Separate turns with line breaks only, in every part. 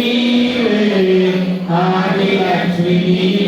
I Hari Lakshmi, Hari
Lakshmi.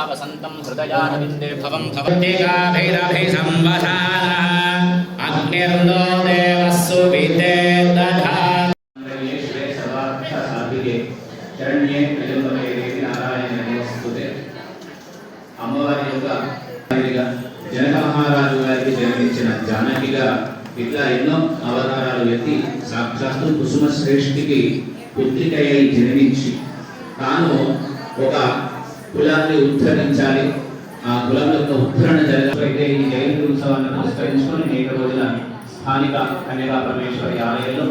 కర్పూరం చంద్రహారం సదా వసంతం హృదయారవిందే భవం భవత్యేకాభైరభై సంవసానः అగ్నిర్నో దేవస్సు వితే
శరణ్యే నారాయణ అమ్మవారి యొక్క జనక మహారాజు గారికి జన్మించిన జానకిగా ఇట్లా ఎన్నో అవతారాలు ఎత్తి సాక్షాత్తు కుసుమ శ్రేష్ఠికి పుత్రిక అయి జన్మించి తాను ఒక కులాన్ని ఉద్ధరించాలి. ఆ కులం యొక్క ఉద్ధరణ జరగకపోతే ఈ జయంతి ఉత్సవాన్ని పురస్కరించుకొని అనేక రోజుల స్థానిక కన్యకా పరమేశ్వరి ఆలయంలో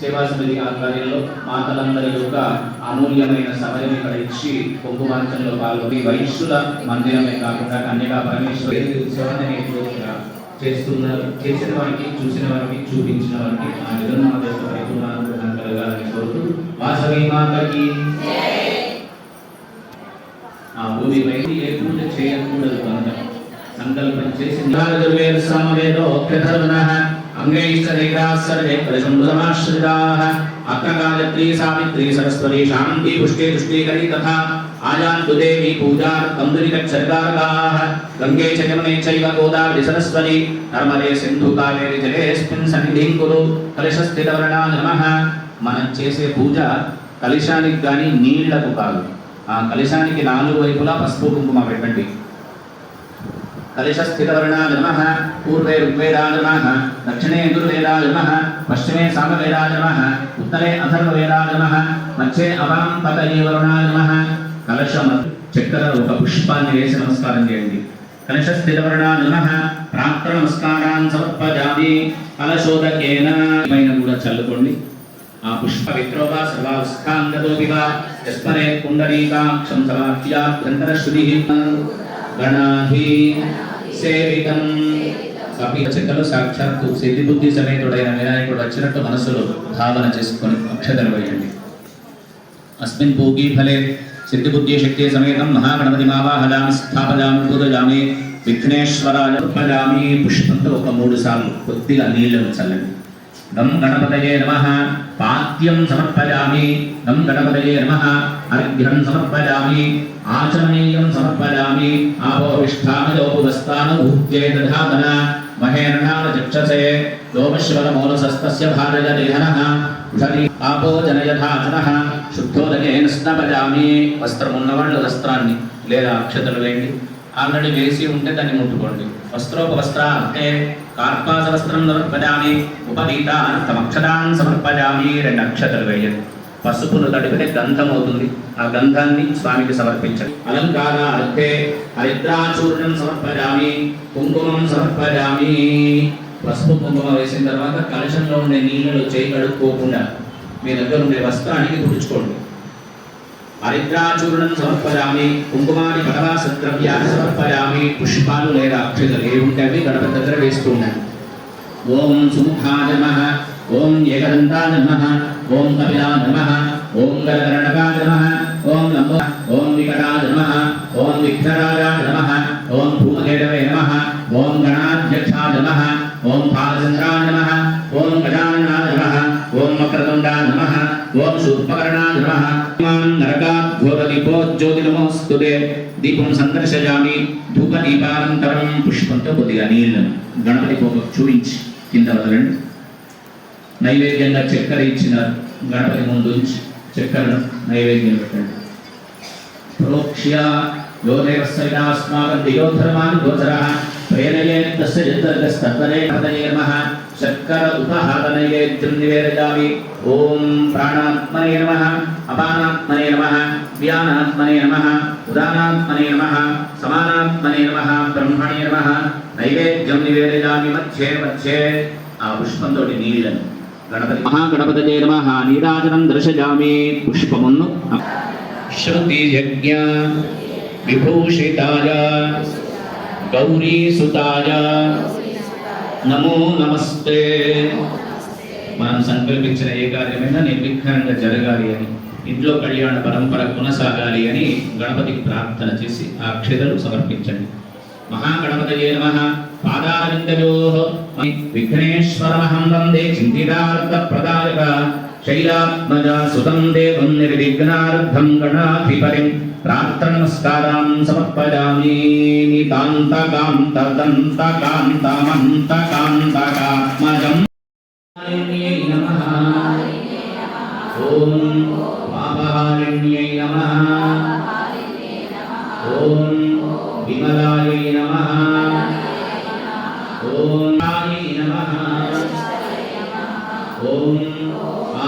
సేవా సమితి ఆధ్వర్యంలో మాతలందరి యొక్క అమూల్యమైన సమయం ఇక్కడ ఇచ్చి కుంకుమార్చనలో పాల్గొని వైశ్యుల మందిరమే కాకుండా కన్యకా పరమేశ్వరి ఉత్సవాన్ని నేటి రోజులుగా చేస్తున్నారు. చేసిన వారికి చూసిన వారికి చూపించిన వారికి ఆ నిర్మాణ యొక్క కలగాలని కోరుతూ వాసవి మాతకి. ఆ భూమిపై ఏ పూజ చేయకూడదు కనుక సంకల్పం చేసి నారదుర్వేద సామవేదోక్తధర్మణః అంగైశ్చరైకాः సర్వే పరిసంసమాశ్రితాः అక్కగాయత్రీ సావిత్రీ సరస్వతి శాంతి పుష్టే పుష్టీకరీ తథా ఆజాంతు దేవి పూజార్థం దురితక్షర్గారకాः గంగే చ యమునే చైవ గోదావరి సరస్వతి నర్మదే సింధు కావేరి జలేస్మిన్ సన్నిధిం కురు కలశస్థితవర్ణా నమః మనం చేసే పూజ కలశానికి కానీ నీళ్ళకు కాదు. ఆ కలశానికి నాలుగు వైపులా పసుపు కుంకుమ పెట్టండి. కలశస్థితవర్ణాయ నమ పూర్వే ఋగ్వేదా నమ దక్షిణే యజుర్వేదాయ నమ పశ్చిమే సామవేదా నమ ఉత్తరే అథర్వవేదా నమ మధ్యే అవాంతకయే వరుణాయ నమః. కలశం చక్కెర ఒక పుష్పాన్ని వేసి నమస్కారం చేయండి. కలశస్థితవర్ణాయ నమ ప్రాప్త నమస్కారాన్ సమర్పజామి కలశోదకేన కూడా చల్లుకోండి. ఆ పుష్ప విత్రోవా సర్వావస్థాంగతోపివా యస్మరే కుండలీకాక్షం సమాఖ్యాభ్యంతర శృతి గణాహి సేవితం. కపి చెక్కలు సాక్షాత్తు సిద్ధి బుద్ధి సమేతుడైన వినాయకుడు వచ్చినట్టు మనసులో భావన చేసుకొని అక్షతలు వేయండి. అస్మిన్ భూగి ఫలే సిద్ధి బుద్ధి శక్తి సమేతం మహాగణపతి మావాహజామి స్థాపజామి పూజజామి విఘ్నేశ్వరాజామి పుష్పంతో ఒక మూడు సార్లు కొద్దిగా నీళ్ళను చల్లండి. గం గణపతయే నమ పాద్యం సమర్పయామి. గం గణపతయే నమ. అర్ఘ్యం సమర్పయామి. ఆచమనీయం సమర్పయామి. ఆపోవిష్ఠామయోపువస్థాన భూత్యే దధాతన మహేరణాన చక్షసే. లోమశ్వరమూలసస్తస్య భారజదేహనః ఉషధి ఆపో జనయథాచనః శుద్ధోదయేన స్నపజామి. వస్త్రమున్నవాళ్ళు వస్త్రాన్ని లేదా అక్షతలు వేయండి ఆల్రెడీ వేసి ఉంటే దాన్ని ముట్టుకోండి. వస్త్రోపవస్త్రాంతే అంటే వస్త్రం సమర్పజామి ఉపనీతాన్ సమర్పజామి రెండు అక్షతలు వేయండి పసుపును తడిపితే గంధం అవుతుంది ఆ గంధాన్ని స్వామికి సమర్పించండి. అలంకార అర్థే హరిద్రాచూర్ణం సమర్పజామి కుంకుమం సమర్పజామి పసుపు కుంకుమ వేసిన తర్వాత కలశంలో ఉండే నీళ్ళలో చేయి కడుక్కోకుండా మీ దగ్గర ఉండే వస్త్రానికి తుడుచుకోండి. హరిద్రాచూర్ణం సమర్పయామి కుంకుమాని పటవాస ద్రవ్యాన్ని సమర్పయామి పుష్పాలు లేదా అక్షతలు ఏ ఉంటే అవి గణపతి దగ్గర వేస్తూ ఉన్నాను ఓం సుముఖా నమ ఓం ఏకదంతా నమ ఓం కపిలా నమ ఓం గరగరణకాయ నమ ఓం లంబ ఓం వికటా నమ ఓం విఘ్నరాజా నమ ఓం భూమకేటవే నమ ఓం గణాధ్యక్షా నమ ఓం పాలచంద్రా నమ నరకాద్ఘోరదీపోజ్యోతి నమోస్తుతే దీపం సందర్శయామి ధూపదీపానంతరం పుష్పంతో కొద్దిగా నీళ్ళను గణపతి కోపం చూపించి కింద వదలండి నైవేద్యంగా చక్కెర ఇచ్చినారు గణపతి ముందు ఉంచి చక్కెరను నైవేద్యం పెట్టండి ప్రోక్ష్య యోధైరస్మాకం దియోధర్మాన్ గోచర ప్రేరయేత్ తస్య చిత్తస్తత్పరే పదయే చక్కర ఉపహారనయే నివేదయామి ఓం ప్రాణాత్మనే నమ అపానాత్మనే నమ వ్యానాత్మనే నమ ఉదానాత్మనే నమ సమానాత్మనే నమ బ్రహ్మణే నమ నైవేద్యం నివేదయామి మధ్యే మధ్యే ఆ పుష్పంతో నీళ్ళను గణపతి మహాగణపతయే నమ నీరాజనం దర్శయామి పుష్పమును. శృతి యజ్ఞ విభూషితాయ గౌరీ నమో నమస్తే. మనం సంకల్పించిన ఏ కార్యమైనా నిర్విఘ్నంగా జరగాలి అని ఇంట్లో కళ్యాణ పరంపర కొనసాగాలి అని గణపతికి ప్రార్థన చేసి ఆ అక్షతలు సమర్పించండి. మహాగణపతయే నమ. పాదారవిందయో విఘ్నేశ్వరమహం వందే. చింతిదార్థ ప్రదాయక శైలాత్మజ సుతం దేవం నిర్విఘ్నార్థం గణాధిపతిం ప్రార్థన నమస్కారం సమర్పయామి నితాంత కాంత దంత కాంత మంత ఓం పాపహారిణ్యై నమః ఓం విమలాయై నమః ఓం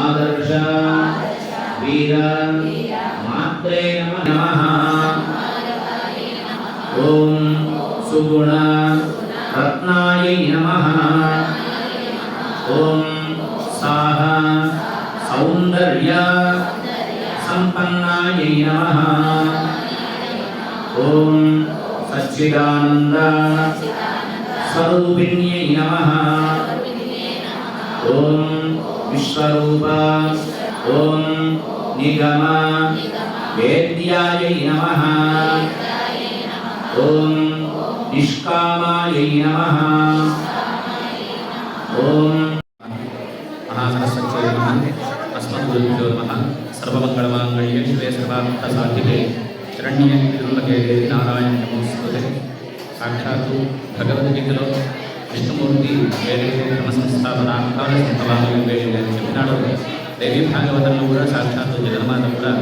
ఆదర్శ వీర మాత్రే నమ ఓం సుగుణ రత్నాయ నమ. ఓం సాహ సౌందర్య సంపన్నాయ నమ. ఓం సచ్చిదానంద స్వరూపిణ్యై నమ. ఓం విశ్వరూప ఓం నిగమ వేద్యాయ నమ ఓం నిష్కామాయ నమ ఓం మహాసరస్వత్యై సర్వమంగళమాంగళ్యే శివే సర్వార్థసాధికే శరణ్యే నారాయణ నమోస్తుతే సాక్షాత్తు భగవద్గీతలో విష్ణుమూర్తి వేరే క్రమ సంస్థాపనాకాల సంస్థాపన వేరే అని చెప్పినాడు. దేవి భాగవతంలో కూడా సాక్షాత్తు జగన్మాత కూడా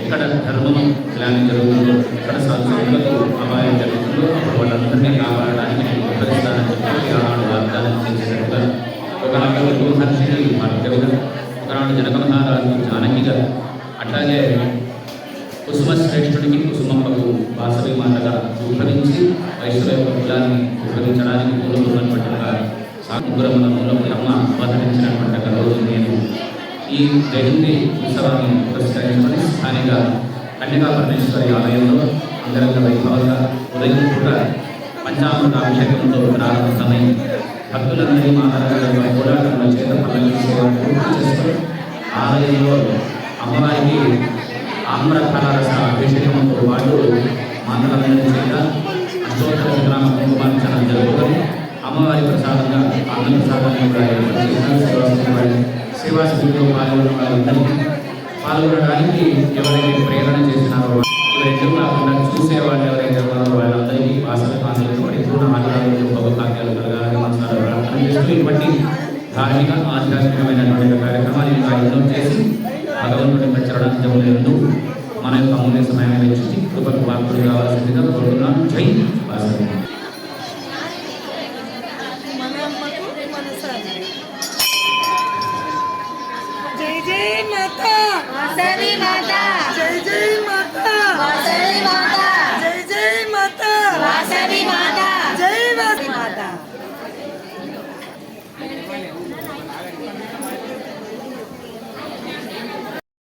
ఎక్కడ ధర్మము ఇలాంటి జరుగుతుందో ఎక్కడ సంస్కృతులకు అపాయం జరుగుతుందో అప్పుడు వాళ్ళందరినీ కాపాడడానికి నేను ఉపకరిస్తానని చెప్పి ఆనాడు వాగ్దానం చేసినట్టుగా ఒకనాడు విభూహర్షిని భార్గవిగా ఒకనాడు జనకమహారాజు జానకిగా అట్లాగే కుసుమ శ్రేష్ఠుడికి కుసుమమ్మకు వాసవి మాటగా ఉద్భవించి వైశ్వ కులాన్ని ఉద్భవించడానికి సాగురముల అమ్మ అవతరించినటువంటి రోజు నేను ఈ జయంతి ఉత్సవాన్ని పురస్కరించుకొని స్థానిక కన్యకా పరమేశ్వరి ఆలయంలో అంగరంగ వైభవంగా ఉదయం పూట పంచామృత అభిషేకంతో ప్రారంభమై భక్తులందరి మాట్లాడారు పోరాటంలో చేత పల్లకి ఆలయంలో అమ్మవారికి ఆమ్రఫలరస అభిషేకంతో పాటు మండలందరి చేత అష్టోత్తర గ్రామ కుంకుమార్చన జరుగుతుంది సేవా శిబిరంలో సేవా పాల్గొన్న వారందరికీ పాల్గొనడానికి ఎవరైతే ప్రేరణ చేసినారో ఎవరైతే కాకుండా చూసేవాళ్ళు ఎవరైతే ఉన్నారో వాళ్ళందరికీ వాసన పాత్రలు పరిపూర్ణ ఆధారాలు భగవకార్యాలు కలగాలని మనసారా ప్రార్థన చేస్తూ ఇటువంటి ధార్మిక ఆధ్యాత్మికమైనటువంటి కార్యక్రమాలు ఇంకా ఎన్నో చేసి భగవంతుడి యొక్క చరణాంజములందు మన యొక్క అమూల్య సమయాన్ని వెచ్చించి కృపకు పాత్రులు కావాల్సిందిగా కోరుతున్నాను. జై వాసవి विजय माता वासवी माता